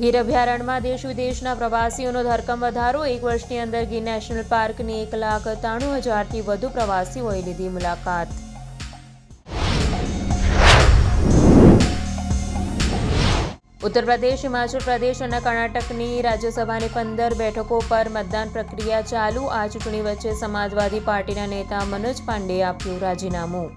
ગીર અભયારણ્યમાં દેશ વિદેશના પ્રવાસીઓનો ધરકમ વધારો. એક વર્ષની અંદર ગીર નેશનલ પાર્કની એક લાખ ત્રાણું હજારથી વધુ પ્રવાસીઓએ લીધી મુલાકાત. ઉત્તર પ્રદેશ, હિમાચલ પ્રદેશ અને કર્ણાટકની રાજ્યસભાની પંદર બેઠકો પર મતદાન પ્રક્રિયા ચાલુ. આ ચૂંટણી વચ્ચે સમાજવાદી પાર્ટીના નેતા મનોજ પાંડેએ આપ્યું રાજીનામું.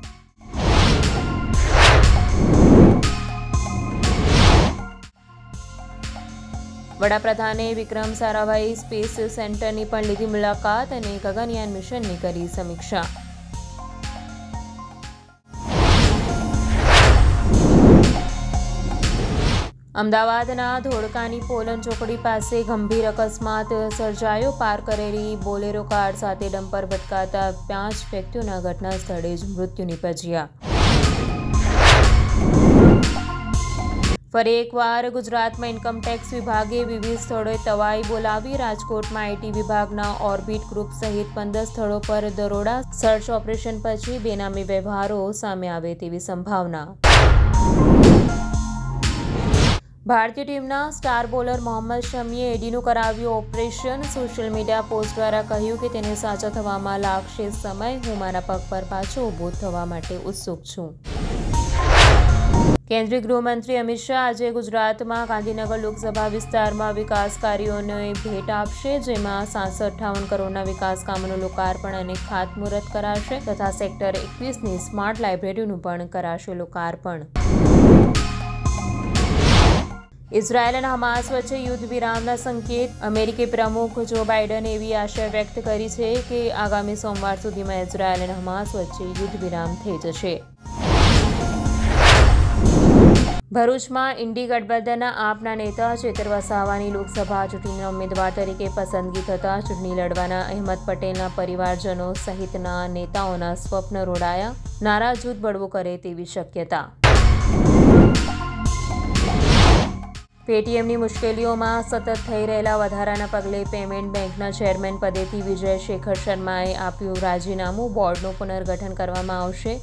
વડાપ્રધાને વિક્રમ સારાભાઈ સ્પેસ સેન્ટરની પણ લીધી મુલાકાત અને ગગનયાન મિશનની કરી સમીક્ષા. અમદાવાદના ધોળકાની પોલન ચોકડી પાસે ગંભીર અકસ્માત સર્જાયો. પાર કરેલી બોલેરો કાર સાથે ડમ્પર ભટકાતા પાંચ વ્યક્તિઓના ઘટના સ્થળે જ મૃત્યુ નિપજ્યા. ફરી એકવાર ગુજરાતમાં ઇન્કમટેક્સ વિભાગે વિવિધ સ્થળોએ તવાઈ બોલાવી. રાજકોટમાં આઈટી વિભાગના ઓર્બિટ ગ્રુપ સહિત પંદર સ્થળો પર દરોડા. સર્ચ ઓપરેશન પછી બેનામી વ્યવહારો સામે આવે તેવી સંભાવના. ભારતીય ટીમના સ્ટાર બોલર મોહમ્મદ શમીએ એડીનું કરાવ્યું ઓપરેશન સોશિયલ મીડિયા પોસ્ટ દ્વારા કહ્યું કે તેને સાચા થવામાં લાગશે સમય. હું મારા પગ પર પાછો ઊભો થવા માટે ઉત્સુક છું. કેન્દ્રીય ગૃહમંત્રી અમિત શાહ આજે ગુજરાતમાં ગાંધીનગર લોકસભા વિસ્તારમાં વિકાસ કાર્યોને ભેટ આપશે, જેમાં સાતસો અઠ્ઠાવન કરોડના વિકાસ કામોનું લોકાર્પણ અને ખાતમુહૂર્ત કરાશે તથા સેક્ટર એકવીસની સ્માર્ટ લાઇબ્રેરીનું પણ કરાશે લોકાર્પણ. ઇઝરાયેલ અને હમાસ વચ્ચે યુદ્ધ વિરામના સંકેત. અમેરિકી પ્રમુખ જો બાઇડને એવી આશા વ્યક્ત કરી છે કે આગામી સોમવાર સુધીમાં ઇઝરાયેલ અને હમાસ વચ્ચે યુદ્ધ વિરામ થઈ જશે. ભરૂચમાં ઇન્ડી ગઠબંધનના આપના નેતા ચેતર વસાવાની લોકસભા ચૂંટણીના ઉમેદવાર તરીકે પસંદગી થતાં ચૂંટણી લડવાના અહેમદ પટેલના પરિવારજનો સહિતના નેતાઓના સ્વપ્ન રોડાયા નારા જૂથ બળવો કરે તેવી શક્યતા. પેટીએમની મુશ્કેલીઓમાં સતત થઈ રહેલા વધારાના પગલે પેમેન્ટ બેંકના ચેરમેન પદેથી વિજય શેખર શર્માએ આપ્યું રાજીનામું, બોર્ડનું પુનર્ગઠન કરવામાં આવશે.